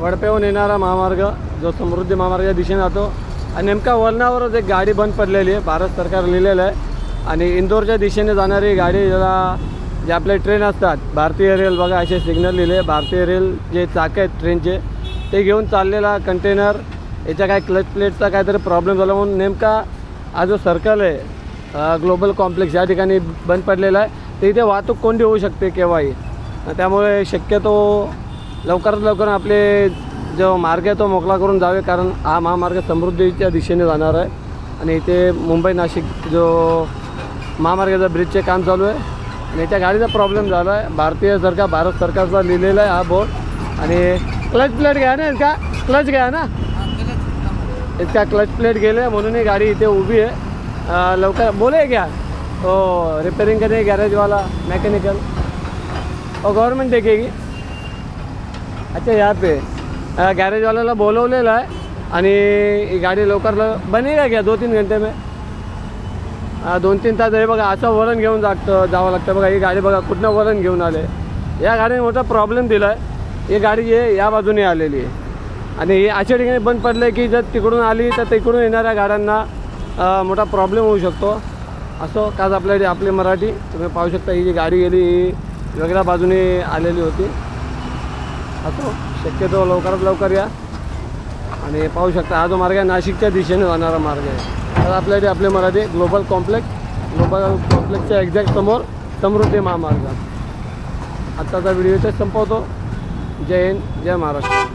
वडप्याहून येणारा महामार्ग जो समृद्धी महामार्गाच्या दिशेने जातो. आणि नेमका वळणावरच एक गाडी बंद पडलेली आहे. भारत सरकार लिहिलेलं आहे. आणि इंदोरच्या दिशेने जाणारी गाडी ज्याला जे आपले ट्रेन असतात भारतीय रेल बघा असे सिग्नल लिहिले भारतीय रेल जे चाक आहेत ट्रेनचे ते घेऊन चाललेला कंटेनर याच्या काय क्लच प्लेटचा काहीतरी प्रॉब्लेम झाला म्हणून नेमका हा जो सर्कल आहे ग्लोबल कॉम्प्लेक्स या ठिकाणी बंद पडलेला आहे. तर इथे वाहतूक कोंडी होऊ शकते केव्हाही. त्यामुळे शक्यतो लवकरात लवकर आपले जो मार्ग आहे तो मोकळा करून जावे कारण हा महामार्ग समृद्धीच्या दिशेने जाणार आहे. आणि इथे मुंबई नाशिक जो महामार्गाचा ब्रिजचे काम चालू आहे. आणि त्या गाडीचा प्रॉब्लेम झाला आहे. भारतीय सरकार भारत सरकारचा लिहिलेला आहे हा बोर्ड. आणि क्लच प्लेट घ्या ना इतका. क्लच घ्या ना. इतका क्लच प्लेट गेले म्हणून ही गाडी इथे उभी आहे. लवकर बोले घ्या. हो रिपेरिंग करने गॅरेजवाला मेकॅनिकल मैकेनिकल और गवर्नमेंट देखेगी. अच्छा या पे। गॅरेजवाल्याला बोलवलेलं आहे आणि ही गाडी लवकर ल- बनेगा घ्या दो तीन घंटे में? दोन तीन तास आहे बघा असं वळण घेऊन जागतं जावं लागतं. बघा ही गाडी बघा कुठनं वळण घेऊन आले. या गाडीने मोठा प्रॉब्लेम दिला आहे ही गाडी जी आहे या बाजूने आलेली आहे. आणि ही अशा ठिकाणी बंद पडलं आहे की जर तिकडून आली तर तिकडून येणाऱ्या गाड्यांना मोठा प्रॉब्लेम होऊ शकतो. असं काच आपल्या आपली मराठी तुम्ही पाहू शकता ही जी गाडी गेली ही वेगळ्या बाजूने आलेली होती. असो शक्यतो लवकरात लवकर या. आणि पाहू शकता हा जो मार्ग आहे नाशिकच्या दिशेने जाणारा मार्ग आहे. तर आपल्याकडे आपले मराठी ग्लोबल कॉम्प्लेक्स ग्लोबल कॉम्प्लेक्सच्या एक्झॅक्ट समोर समृद्धी महामार्ग. आत्ताचा व्हिडिओ इथे संपवतो. जय हिंद जय महाराष्ट्र.